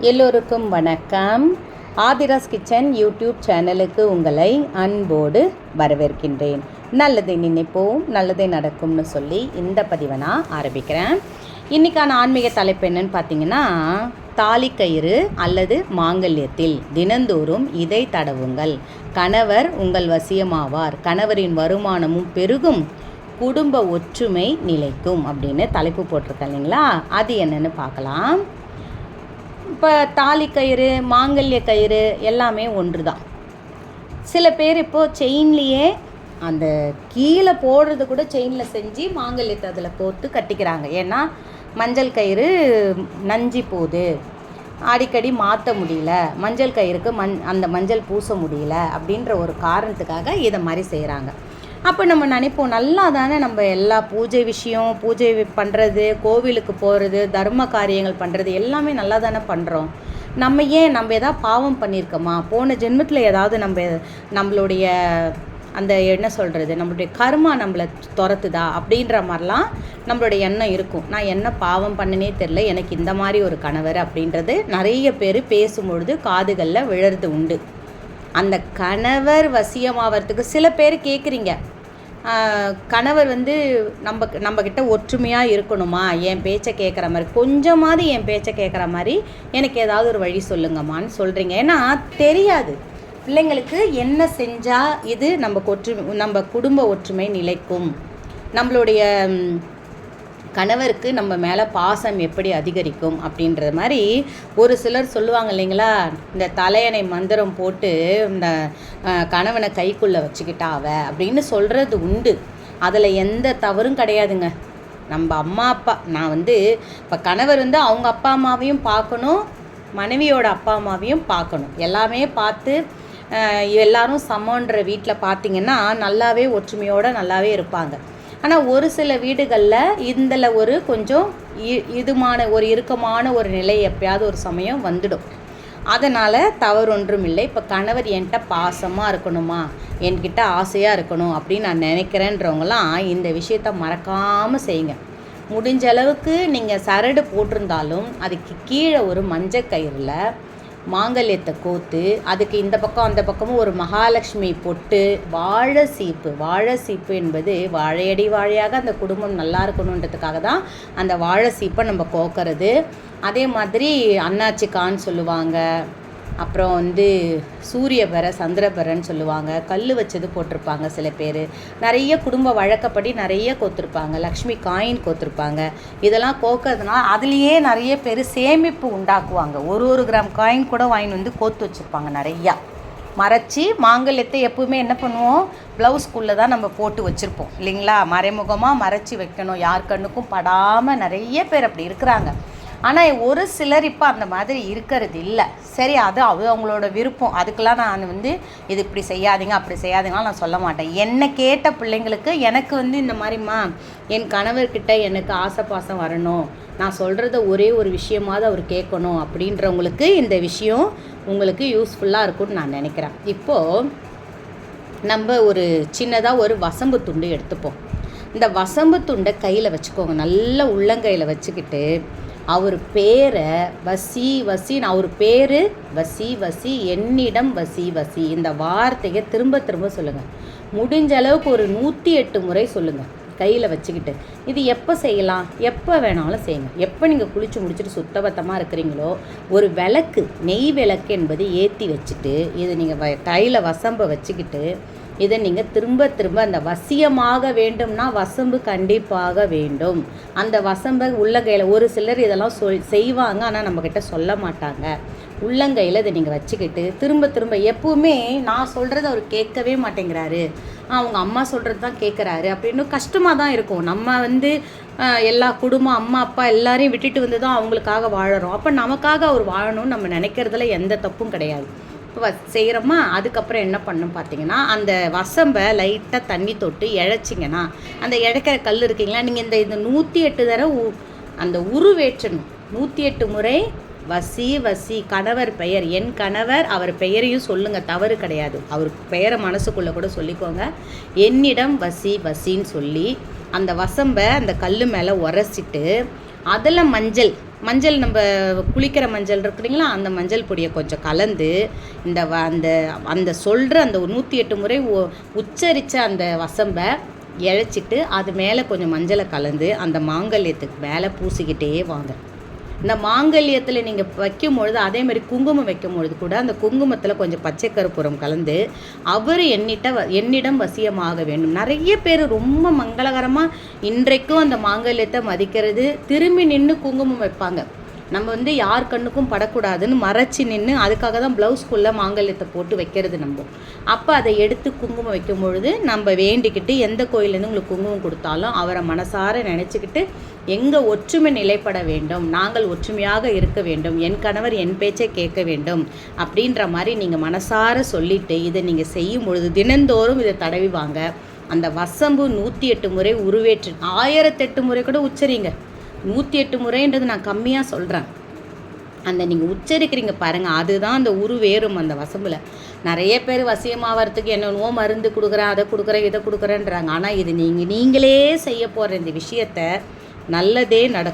எல்லோருக்கும் வணக்கம். Aadhira's kitchen YouTube சேனலுக்கு உங்களை அன்போடு வரவேற்கின்றேன். நல்லதை நினைப்போம் நல்லதே நடக்கும்னு சொல்லி இந்த பதிவை நான் ஆரம்பிக்கிறேன். இன்றைக்கான ஆன்மீக தலைப்பு என்னன்னு பார்த்தீங்கன்னா தாலிக்கயிறு அல்லது மாங்கல்யத்தில் தினந்தோறும் இதை தடவுங்கள். கணவர் உங்கள் வசியமாவார். கணவரின் வருமானமும் பெருகும். குடும்ப ஒற்றுமை நிலைக்கும் அப்படின்னு தலைப்பு போட்டிருக்கேன் இல்லைங்களா? அது என்னென்னு பார்க்கலாம். இப்போ தாலி கயிறு மாங்கல்ய கயிறு எல்லாமே ஒன்று தான் சில பேர் இப்போது செயின்லேயே அந்த கீழே போடுறது கூட செயினில் செஞ்சு மாங்கல்யத்தை அதில் கோர்த்து கட்டிக்கிறாங்க. ஏன்னா மஞ்சள் கயிறு நஞ்சி போகுது. அடிக்கடி மாற்ற முடியல. மஞ்சள் கயிறுக்கு மண் அந்த மஞ்சள் பூச முடியல அப்படின்ற ஒரு காரணத்துக்காக இதை மாதிரி செய்கிறாங்க அப்போ நம்ம நினைப்போம் நல்லா தானே நம்ம எல்லா பூஜை விஷயம் பூஜை பண்ணுறது கோவிலுக்கு போகிறது தர்ம காரியங்கள் பண்ணுறது எல்லாமே நல்லா தானே பண்ணுறோம் நம்ம ஏன் நம்ம எதாவது பாவம் பண்ணியிருக்கோமா? போன ஜென்மத்தில் ஏதாவது நம்ம நம்மளுடைய அந்த என்ன சொல்கிறது நம்மளுடைய கர்மா நம்மளை துரத்துதா? அப்படின்ற மாதிரிலாம் நம்மளுடைய எண்ணம் இருக்கும். நான் என்ன பாவம் பண்ணனே தெரில எனக்கு இந்த மாதிரி ஒரு கணவர் அப்படின்றது நிறைய பேர் பேசும்பொழுது காதுகளில் விழறது உண்டு. அந்த கணவர் வசியமாகறதுக்கு சில பேர் கேட்குறீங்க கணவர் வந்து நம்ம நம்மக்கிட்ட ஒற்றுமையாக இருக்கணுமா? என் பேச்சை கேட்குற மாதிரி கொஞ்சமாவது என் பேச்சை கேட்குற மாதிரி எனக்கு ஏதாவது ஒரு வழி சொல்லுங்கம்மான்னு சொல்கிறீங்க ஏன்னா தெரியாது. பிள்ளைங்களுக்கு என்ன செஞ்சால் இது நம்ம ஒற்றுமை நம்ம குடும்ப ஒற்றுமை நிலைக்கும். நம்மளுடைய கணவருக்கு நம்ம மேலே பாசம் எப்படி அதிகரிக்கும் அப்படின்றது மாதிரி ஒரு சிலர் சொல்லுவாங்க இல்லைங்களா? இந்த தலையணை மந்திரம் போட்டு இந்த கணவனை கைக்குள்ளே வச்சுக்கிட்டா அவ அப்படின்னு சொல்கிறது உண்டு. அதில் எந்த தவறும் கிடையாதுங்க. நம்ம அம்மா அப்பா நான் வந்து இப்போ கணவர் வந்து அவங்க அப்பா அம்மாவையும் பார்க்கணும் மனைவியோட அப்பா அம்மாவையும் பார்க்கணும். எல்லாமே பார்த்து எல்லாரும் சமன்ற வீட்டில் பார்த்தீங்கன்னா நல்லாவே ஒற்றுமையோடு நல்லாவே இருப்பாங்க. ஆனால் ஒரு சில வீடுகளில் இதில் ஒரு கொஞ்சம் இதுமான ஒரு இறுக்கமான ஒரு நிலை எப்பயாவது ஒரு சமயம் வந்துடும். அதனால் தவறு ஒன்றும் இல்லை இப்போ கணவர் என்கிட்ட பாசமாக இருக்கணுமா? என்கிட்ட ஆசையாக இருக்கணும் அப்படின்னு நான் நினைக்கிறேன்றவங்களாம் இந்த விஷயத்த மறக்காமல் செய்யுங்க. முடிஞ்ச அளவுக்கு நீங்கள் சரடு போட்டிருந்தாலும் அதுக்கு கீழே ஒரு மஞ்சள் கயிறில் மாங்கல்யத்தை கோத்து அதுக்கு இந்த பக்கம் அந்த பக்கமும் ஒரு மகாலட்சுமி பொட்டு வாழை சீப்பு. வாழை சீப்பு என்பது வாழையடி வாழையாக அந்த குடும்பம் நல்லா இருக்கணுன்றதுக்காக தான் அந்த வாழை சீப்பை நம்ம கோக்கிறது. அதே மாதிரி அண்ணாச்சி கான்னு சொல்லுவாங்க. அப்புறம் வந்து சூரியபர சந்திரபரன்னு சொல்லுவாங்க. கல் வச்சது போட்டிருப்பாங்க சில பேர். நிறைய குடும்ப வழக்கப்படி நிறைய கோத்துருப்பாங்க. லக்ஷ்மி காயின் கோத்துருப்பாங்க. இதெல்லாம் கோக்கிறதுனால அதுலேயே நிறைய பேர் சேமிப்பு உண்டாக்குவாங்க. ஒரு ஒரு கிராம் காயின் கூட வாங்கி வந்து கோத்து வச்சுருப்பாங்க நிறையா. மறைச்சி மாங்கல்யத்தை எப்பவுமே என்ன பண்ணுவோம்? ப்ளவுஸ்குள்ளே தான் நம்ம போட்டு வச்சுருப்போம். இல்லைங்களா? மறைமுகமாக மறைச்சி வைக்கணும். யார் கண்ணுக்கும் படாமல் நிறைய பேர் அப்படி இருக்கிறாங்க. ஆனால் ஒரு சிலர் இப்போ அந்த மாதிரி இருக்கிறது இல்லை. சரி அது அது அவங்களோட விருப்பம். அதுக்கெலாம் நான் வந்து இது இப்படி செய்யாதீங்க அப்படி செய்யாதீங்கலாம் நான் சொல்ல மாட்டேன். என்னை கேட்ட பிள்ளைங்களுக்கு எனக்கு வந்து இந்த மாதிரிம்மா என் கணவர்கிட்ட எனக்கு ஆசை பாசம் வரணும். நான் சொல்கிறத ஒரே ஒரு விஷயமாவது அவர் கேட்கணும். அப்படின்றவங்களுக்கு இந்த விஷயம் உங்களுக்கு யூஸ்ஃபுல்லாக இருக்கும்னு நான் நினைக்கிறேன். இப்போது நம்ம ஒரு சின்னதாக ஒரு வசம்பு துண்டு எடுத்துப்போம். இந்த வசம்பு துண்டை கையில் வச்சுக்கோங்க. நல்ல உள்ளங்கையில் வச்சுக்கிட்டு அவர் பேரை வசி வசின்னு அவர் பேர் வசி வசி என்னிடம் வசி வசி. இந்த வார்த்தையை திரும்ப திரும்ப சொல்லுங்கள் முடிஞ்ச அளவுக்கு ஒரு நூற்றி எட்டு முறை சொல்லுங்கள் கையில் வச்சுக்கிட்டு. இது எப்போ செய்யலாம்? எப்போ வேணாலும் செய்யுங்க. எப்போ நீங்கள் குளித்து முடிச்சுட்டு சுத்தபத்தமாக இருக்கிறீங்களோ ஒரு விளக்கு நெய் விளக்கு என்பது ஏற்றி வச்சுட்டு இது நீங்கள் வ கையில் வசம்ப வச்சுக்கிட்டு இதை நீங்கள் திரும்ப திரும்ப அந்த வசியமாக வேண்டும்னா வசம்பு கண்டிப்பாக வேண்டும். அந்த வசம்பை உள்ளங்கையில் ஒரு சிலர் இதெல்லாம் சொல் செய்வாங்க. ஆனால் நம்மக்கிட்ட சொல்ல மாட்டாங்க. உள்ளங்கையில் இதை நீங்கள் வச்சுக்கிட்டு திரும்ப திரும்ப எப்பவுமே நான் சொல்கிறத அவர் கேட்கவே மாட்டேங்கிறாரு. அவங்க அம்மா சொல்கிறது தான் கேட்குறாரு. அப்படின்னு கஷ்டமாக தான் இருக்கும். நம்ம வந்து எல்லா குடும்பம் அம்மா அப்பா எல்லாரையும் விட்டுட்டு வந்து தான் அவங்களுக்காக வாழறோம். அப்போ நமக்காக அவர் வாழணும்னு நம்ம நினைக்கிறதுல எந்த தப்பும் கிடையாது. செய்கிறோமா அதுக்கப்புறம் என்ன பண்ணும் பார்த்தீங்கன்னா அந்த வசம்பை லைட்டாக தண்ணி தொட்டு இழைச்சிங்கன்னா அந்த இழைக்கிற கல் இருக்கீங்களா? நீங்கள் இந்த இந்த நூற்றி எட்டு தடவை அந்த உருவேற்றணும். நூற்றி எட்டு முறை வசி வசி கணவர் பெயர். என் கணவர் அவர் பெயரையும் சொல்லுங்கள் தவறு கிடையாது. அவர் பெயரை மனசுக்குள்ளே கூட சொல்லிக்கோங்க. என்னிடம் வசி வசின்னு சொல்லி அந்த வசம்பை அந்த கல் மேலே உரசிட்டு அதில் மஞ்சள் மஞ்சள் நம்ம குளிக்கிற மஞ்சள் இருக்குங்களா அந்த மஞ்சள் பொடியை கொஞ்சம் கலந்து இந்த வ அந்த அந்த சொல்கிற அந்த நூற்றி எட்டு முறை உ- உச்சரித்த அந்த வசம்பை இழைச்சிட்டு அது மேலே கொஞ்சம் மஞ்சளை கலந்து அந்த மாங்கல்யத்துக்கு மேலே பூசிக்கிட்டே வாங்க. இந்த மாங்கல்யத்தில் நீங்கள் வைக்கும் பொழுது அதே மாதிரி குங்குமம் வைக்கும் பொழுது கூட அந்த குங்குமத்தில் கொஞ்சம் பச்சை கருப்புரம் கலந்து அவர் என்னிட்ட வ- என்னிடம் வசியமாக வேண்டும். நிறைய பேர் ரொம்ப மங்களகரமாக இன்றைக்கும் அந்த மாங்கல்யத்தை மதிக்கிறது திரும்பி நின்று குங்குமம் வைப்பாங்க. நம்ம வந்து யார் கண்ணுக்கும் படக்கூடாதுன்னு மறைச்சி நின்று அதுக்காக தான் ப்ளவுஸ்க்குள்ளே மாங்கல்யத்தை போட்டு வைக்கிறது நம்ம. அப்போ அதை எடுத்து குங்குமம் வைக்கும் பொழுது நம்ம வேண்டிக்கிட்டு எந்த கோயிலேருந்து உங்களுக்கு குங்குமம் கொடுத்தாலும் அவரை மனசார நினச்சிக்கிட்டு எங்கள் ஒற்றுமை நிலைப்பட வேண்டும் நாங்கள் ஒற்றுமையாக இருக்க வேண்டும் என் கணவர் என் பேச்சை கேட்க வேண்டும் அப்படின்ற மாதிரி நீங்கள் மனசார சொல்லிட்டு இதை நீங்கள் செய்யும் பொழுது தினந்தோறும் இதை தடவி வாங்க. அந்த வசம்பு நூற்றி எட்டு முறை உருவேற்று ஆயிரத்தெட்டு முறை கூட உச்சரிங்க. நூற்றி எட்டு முறைன்றது நான் கம்மியாக சொல்கிறேன் அந்த நீங்கள் உச்சரிக்கிறீங்க பாருங்கள் அதுதான் அந்த உருவேறும் அந்த வசம்பில். நிறைய பேர் வசியமாகறதுக்கு என்னென்னவோ மருந்து கொடுக்குறேன் அதை கொடுக்குறேன் இதை கொடுக்குறேன்றாங்க. ஆனால் இது நீங்கள் நீங்களே செய்ய போகிற இந்த விஷயத்த நல்லதே நடக்கும்.